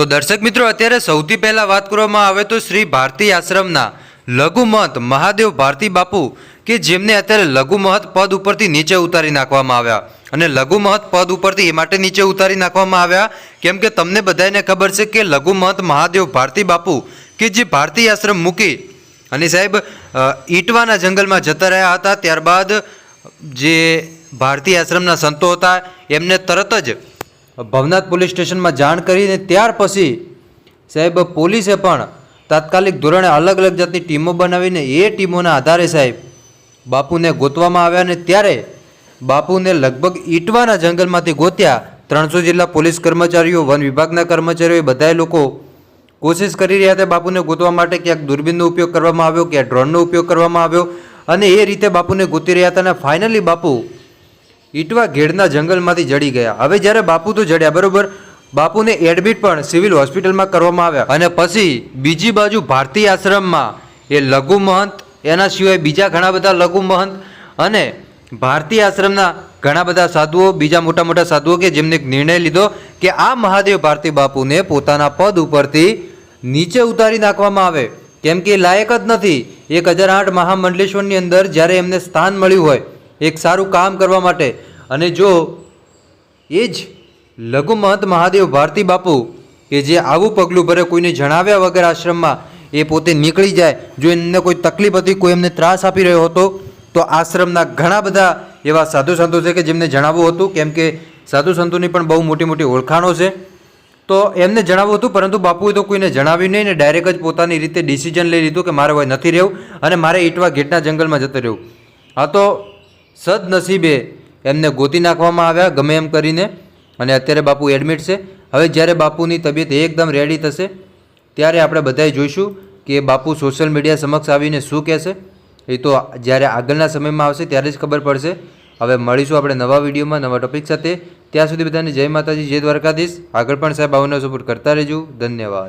તો દર્શક મિત્રો, અત્યારે સૌથી પહેલા વાત કરવામાં આવે તો શ્રી ભારતી આશ્રમના લઘુમહંત મહાદેવ ભારતી બાપુ કે જેમને અત્યારે લઘુમહંત પદ ઉપરથી નીચે ઉતારી નાખવામાં આવ્યા. અને લઘુમહંત પદ ઉપરથી એ માટે નીચે ઉતારી નાખવામાં આવ્યા. કેમ કે તમને બધાને ખબર છે કે લઘુમહંત મહાદેવ ભારતી બાપુ કે જે ભારતી આશ્રમ મૂકી અને સાહેબ ઈટવાના જંગલમાં જતા રહ્યા હતા. ત્યારબાદ જે ભારતી આશ્રમના સંતો હતા, એમને તરત જ ભવનાથ પોલીસ સ્ટેશનમાં જાણ કરીને ત્યાર પછી સાહેબ પોલીસે પણ તાત્કાલિક ધોરણે અલગ અલગ જાતની ટીમો બનાવીને એ ટીમોના આધારે સાહેબ બાપુને ગોતવામાં આવ્યા અને ત્યારે બાપુને લગભગ ઈટવાના જંગલમાંથી ગોત્યા. ત્રણસો જેટલા પોલીસ કર્મચારીઓ, વન વિભાગના કર્મચારીઓ એ લોકો કોશિશ કરી રહ્યા હતા બાપુને ગોતવા માટે. ક્યાંક દૂરબીનનો ઉપયોગ કરવામાં આવ્યો, ક્યાંક ડ્રોનનો ઉપયોગ કરવામાં આવ્યો અને એ રીતે બાપુને ગોતી રહ્યા હતા અને ફાઇનલી બાપુ ઈટવા ઘેડના જંગલમાંથી જડી ગયા. હવે જ્યારે બાપુ તો જડ્યા, બરોબર? બાપુને એડમિટ પણ સિવિલ હોસ્પિટલમાં કરવામાં આવ્યા. અને પછી બીજી બાજુ ભારતીય આશ્રમમાં એ લઘુ મહંત, એના સિવાય બીજા ઘણા બધા લઘુ મહંત અને ભારતીય આશ્રમના ઘણા બધા સાધુઓ, બીજા મોટા મોટા સાધુઓ કે જેમને એક નિર્ણય લીધો કે આ મહાદેવ ભારતી બાપુને પોતાના પદ ઉપરથી નીચે ઉતારી નાખવામાં આવે. કેમ કે લાયક જ નથી. એક હજાર આઠ મહામંડલેશ્વરની અંદર જ્યારે એમને સ્થાન મળ્યું હોય એક સારું કામ કરવા માટે. અને જો એ જ લઘુમહંત મહાદેવ ભારતી બાપુ કે જે આવું પગલું ભરે કોઈને જણાવ્યા વગર આશ્રમમાં એ પોતે નીકળી જાય, જો એમને કોઈ તકલીફ હતી, કોઈ એમને ત્રાસ આપી રહ્યો હતો, તો આશ્રમના ઘણા બધા એવા સાધુ સંતો છે કે જેમને જણાવવું હતું, કેમ કે સાધુ સંતોની પણ બહુ મોટી મોટી ઓળખાણો છે. તો એમને જણાવવું હતું, પરંતુ બાપુએ તો કોઈને જણાવ્યું નહીં ને ડાયરેક્ટ જ પોતાની રીતે ડિસિઝન લઈ લીધું કે મારે હવે નથી રહેવું અને મારે ઈટવા ગેટના જંગલમાં જતું રહેવું. આ તો સદનસીબે એમને ગોતી નાખવામાં આવ્યા, ગમે એમ કરીને. અને અત્યારે બાપુ એડમિટ છે. હવે જ્યારે બાપુની તબિયત એકદમ રેડી થશે, ત્યારે આપણે બધાએ જોઈશું કે બાપુ સોશિયલ મીડિયા સમક્ષ આવીને શું કહેશે. એ તો જ્યારે આગળના સમયમાં આવશે ત્યારે જ ખબર પડશે. હવે મળીશું આપણે નવા વિડીયોમાં, નવા ટોપિક સાથે. ત્યાં સુધી બધાને જય માતાજી, જય દ્વારકાધીશ. આગળ પણ સાહેબ આવવાનો સપોર્ટ કરતા રહેજો. ધન્યવાદ.